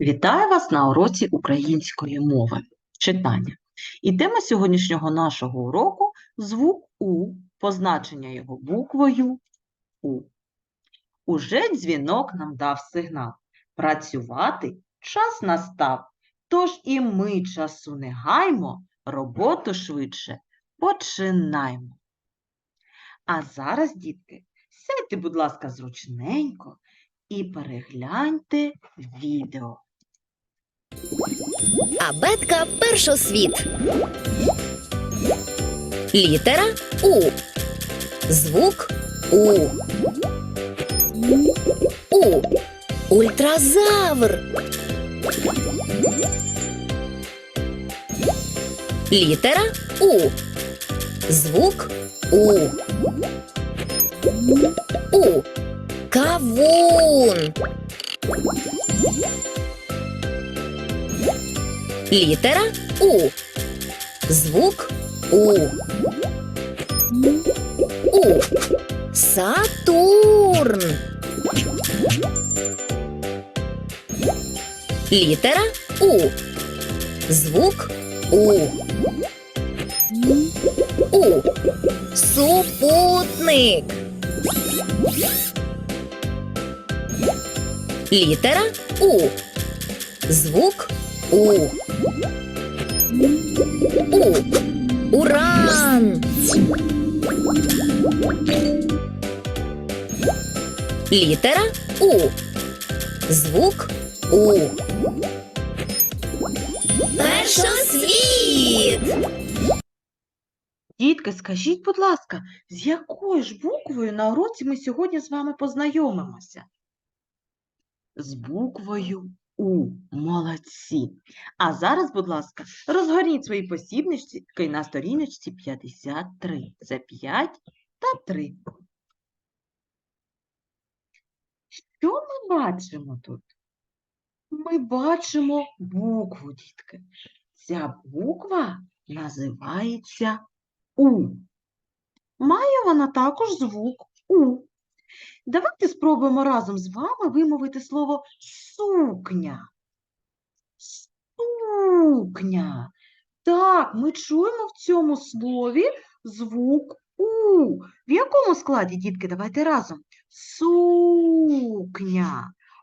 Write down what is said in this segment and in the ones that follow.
Вітаю вас на уроці української мови. Читання. І тема сьогоднішнього нашого уроку звук У, позначення його буквою У. Уже дзвінок нам дав сигнал. Працювати час настав. Тож і ми часу не гаймо, роботу швидше починаймо. А зараз, дітки, сядьте, будь ласка, зручненько і перегляньте відео. Абетка першосвіт. Літера У. Звук У. У. Ультразавр. Літера У. Звук У. У. Кавун. Літера У. Звук У. У. Сатурн. Літера У. Звук У. У. Супутник. Літера У. Звук У. У. Уран. Літера У. Звук У. Першосвіт. Дітки, скажіть, будь ласка, з якою ж буквою на уроці ми сьогодні з вами познайомимося? З буквою У. Молодці. А зараз, будь ласка, розгорніть свої посібнички на сторіночці 53. Це 5 та 3. Що ми бачимо тут? Ми бачимо букву, дітки. Ця буква називається У. Має вона також звук У. Давайте спробуємо разом з вами вимовити слово сукня. Сукня. Так, ми чуємо в цьому слові звук У. В якому складі, дітки, давайте разом. Сукня.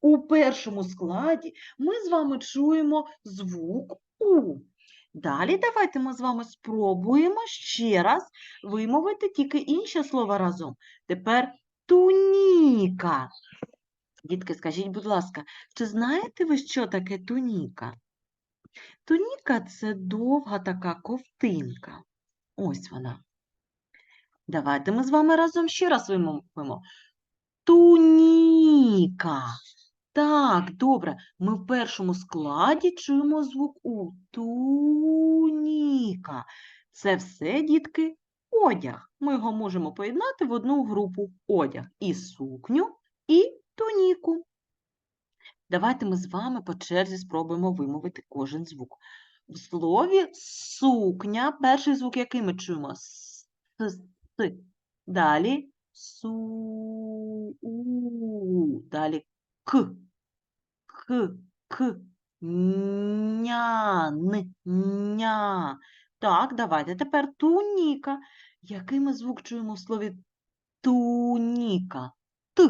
У першому складі ми з вами чуємо звук У. Далі давайте ми з вами спробуємо ще раз вимовити тільки інші слова разом. Тепер туніка. Дітки, скажіть, будь ласка, чи знаєте ви, що таке туніка? Туніка це довга така ковтинка. Ось вона. Давайте ми з вами разом ще раз вимовимо. Туніка. Так, добре. Ми в першому складі чуємо звук У. Туніка. Це все, дітки, одяг. Ми його можемо поєднати в одну групу одяг. І сукню, і туніку. Давайте ми з вами по черзі спробуємо вимовити кожен звук. В слові сукня перший звук який ми чуємо? С, с. Далі су, у. Далі к, к, к. Ня, н, ня. Так, давайте тепер туніка. Який ми звук чуємо в слові туніка? Т.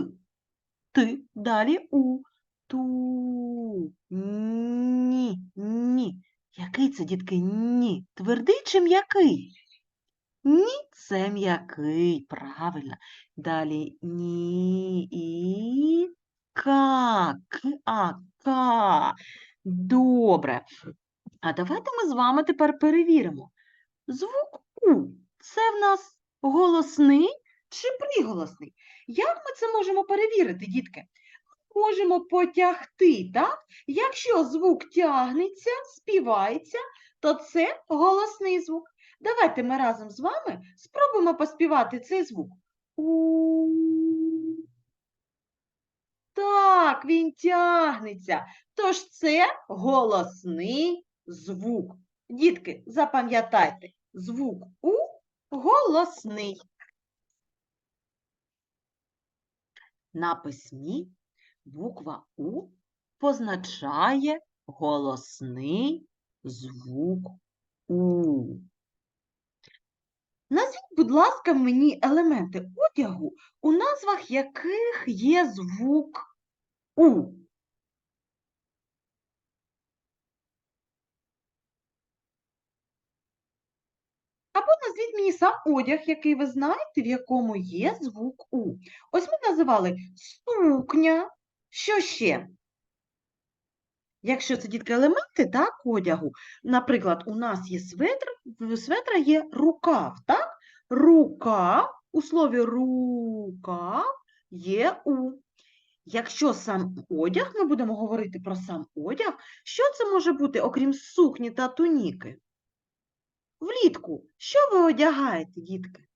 Т. Далі у. Ту. Ні. Ні. Який це, дітки? Ні. Твердий чи м'який? Ні, це м'який. Правильно. Далі ні і ка. К, а, ка. Добре. А давайте ми з вами тепер перевіримо. Звук У це в нас голосний чи приголосний? Як ми це можемо перевірити, дітки? Можемо потягти, так? Якщо звук тягнеться, співається, то це голосний звук. Давайте ми разом з вами спробуємо поспівати цей звук. У. Так, він тягнеться. Тож це голосний звук. Дітки, запам'ятайте, звук У голосний. На письмі буква У позначає голосний звук У. Назвіть, будь ласка, мені елементи одягу, у назвах яких є звук У. Або назвіть мені сам одяг, який ви знаєте, в якому є звук У. Ось ми називали сукня. Що ще? Якщо це дітки елементи так, одягу, наприклад, у нас є светр, в светра є рукав, так? Рукав, у слові рукав є у. Якщо сам одяг, ми будемо говорити про сам одяг, що це може бути, окрім сукні та туніки? Влітку, що ви одягаєте, дітки?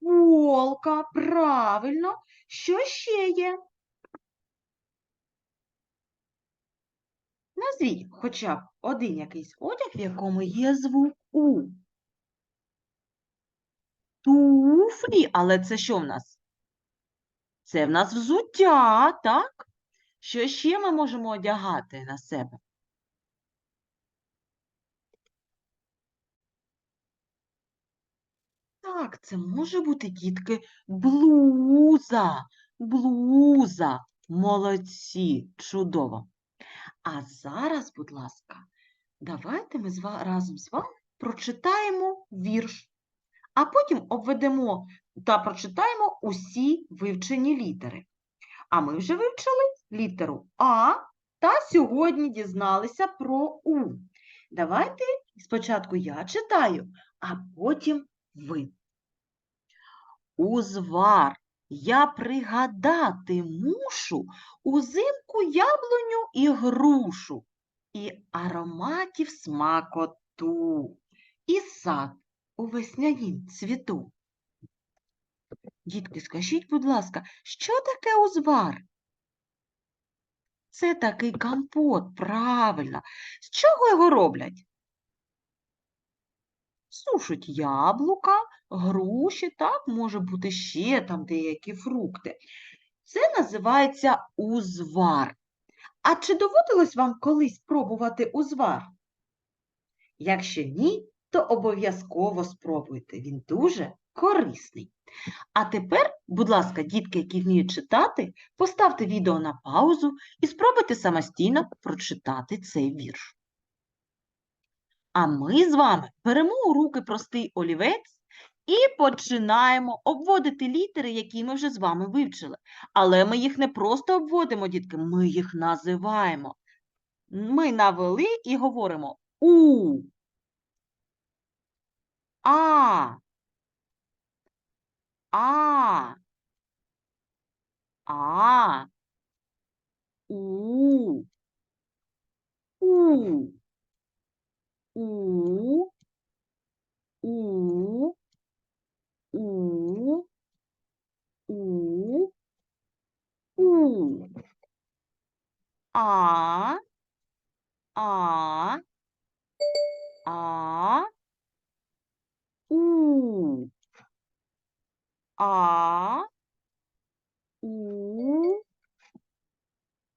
Волка, правильно. Що ще є? Назвіть хоча б один якийсь одяг, в якому є звук У. Туфлі, але це що в нас? Це в нас взуття, так? Що ще ми можемо одягати на себе? Так, це може бути, дітки, блуза. Блуза. Молодці, чудово. А зараз, будь ласка, давайте ми разом з вами прочитаємо вірш, а потім обведемо та прочитаємо усі вивчені літери. А ми вже вивчили літеру А та сьогодні дізналися про У. Давайте спочатку я читаю, а потім ви. Узвар я пригадати мушу узимку яблуню і грушу, і ароматів смакоту, і сад у веснянім цвіту. Дітки, скажіть, будь ласка, що таке узвар? Це такий компот, правильно. З чого його роблять? Сушать яблука, груші, так, може бути ще там деякі фрукти. Це називається узвар. А чи доводилось вам колись пробувати узвар? Якщо ні, то обов'язково спробуйте. Він дуже корисний. А тепер, будь ласка, дітки, які вміють читати, поставте відео на паузу і спробуйте самостійно прочитати цей вірш. А ми з вами беремо у руки простий олівець і починаємо обводити літери, які ми вже з вами вивчили. Але ми їх не просто обводимо, дітки, ми їх називаємо. Ми навели і говоримо У. А. А. А. У. У. У. У. У. У. У. А. А. А. У. А. У.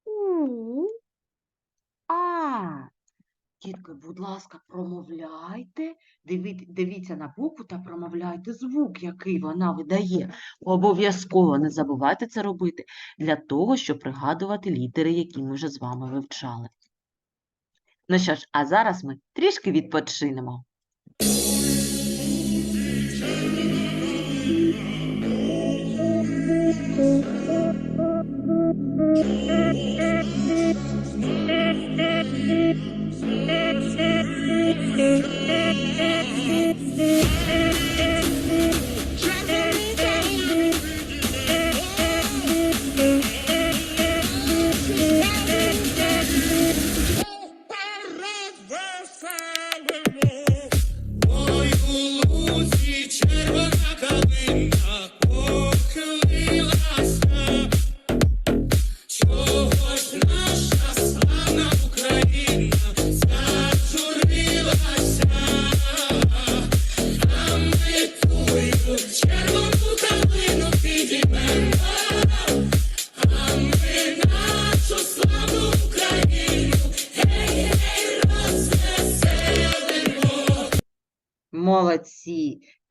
У. А. Дітки, будь ласка, промовляйте, диві- дивіться на букву та промовляйте звук, який вона видає. Обов'язково не забувайте це робити для того, щоб пригадувати літери, які ми вже з вами вивчали. Ну що ж, а зараз ми трішки відпочинемо. Versailles, Yeah.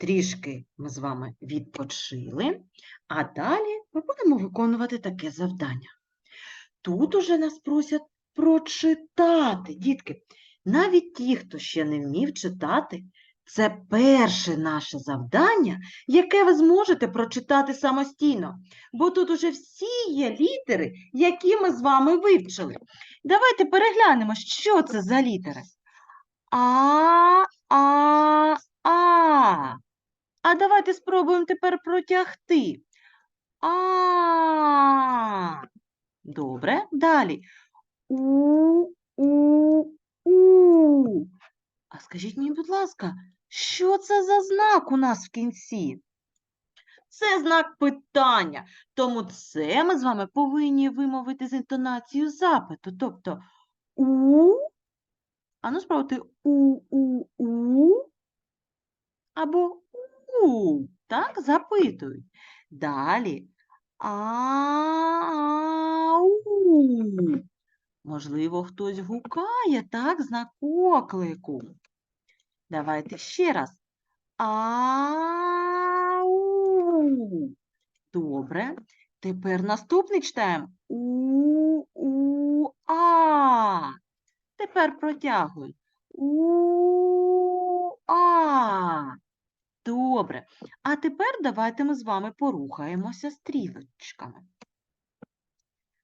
Трішки ми з вами відпочили, а далі ми будемо виконувати таке завдання. Тут уже нас просять прочитати, дітки. Навіть ті, хто ще не вмів читати, це перше наше завдання, яке ви зможете прочитати самостійно. Бо тут уже всі є літери, які ми з вами вивчили. Давайте переглянемо, що це за літери. А, а, а. А давайте спробуємо тепер протягти. А. Добре, далі. У, у, у. А скажіть мені, будь ласка, що це за знак у нас в кінці? Це знак питання, тому це ми з вами повинні вимовити з інтонацією запиту. Тобто у, а ну спробуйте у, у, у, або у, так, запитують. Далі ау. Можливо, хтось гукає, так, знак оклику. Давайте ще раз. Ау. Добре. Тепер наступний читаємо. У, у, а. Тепер протягуємо. У, а. Добре. А тепер давайте ми з вами порухаємося стрілочками.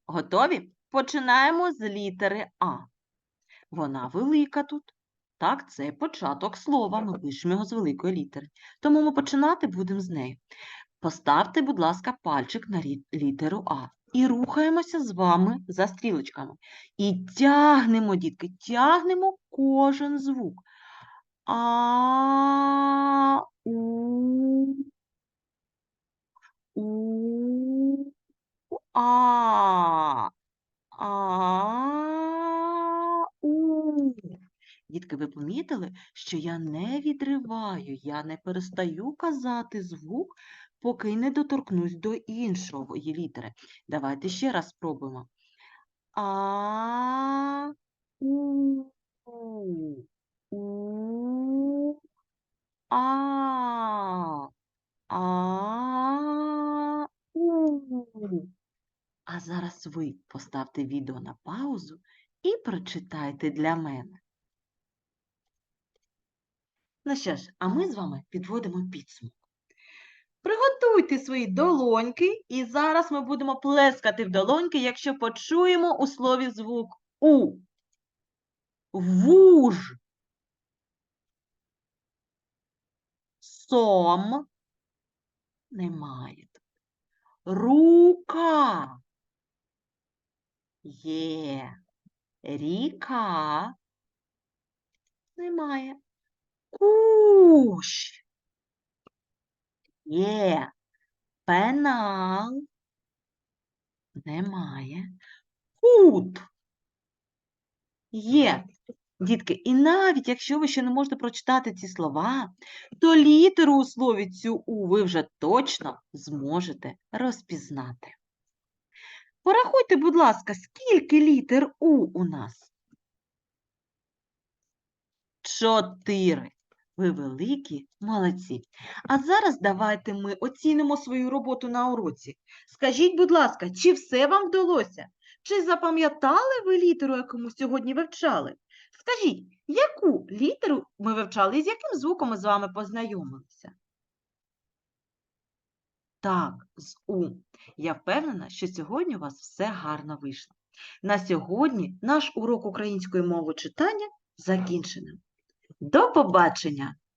Готові? Починаємо з літери А. Вона велика тут. Так, це початок слова. Ми пишемо його з великої літери. Тому ми починати будемо з неї. Поставте, будь ласка, пальчик на літеру А. І рухаємося з вами за стрілочками. І тягнемо, дітки, тягнемо кожен звук. А, а. Дітки, ви помітили, що я не відриваю, я не перестаю казати звук, поки не доторкнусь до іншої літери. Давайте ще раз спробуємо. А, у, а, а, у. А зараз ви поставте відео на паузу і прочитайте для мене. Ну що ж, а ми з вами підводимо підсумок. Приготуйте свої долоньки, і зараз ми будемо плескати в долоньки, якщо почуємо у слові звук У. Вуж. Сом. Немає. Рука. Є. Ріка. Немає. Кущ. Є. Пенал. Немає. Кут. Є. Дітки, і навіть якщо ви ще не можете прочитати ці слова, то літеру у слові цю У ви вже точно зможете розпізнати. Порахуйте, будь ласка, скільки літер У у нас? Чотири. Ви великі молодці. А зараз давайте ми оцінимо свою роботу на уроці. Скажіть, будь ласка, чи все вам вдалося? Чи запам'ятали ви літеру, яку ми сьогодні вивчали? Скажіть, яку літеру ми вивчали і з яким звуком ми з вами познайомилися? Так, з У. Я впевнена, що сьогодні у вас все гарно вийшло. На сьогодні наш урок української мови читання закінчено. До побачення!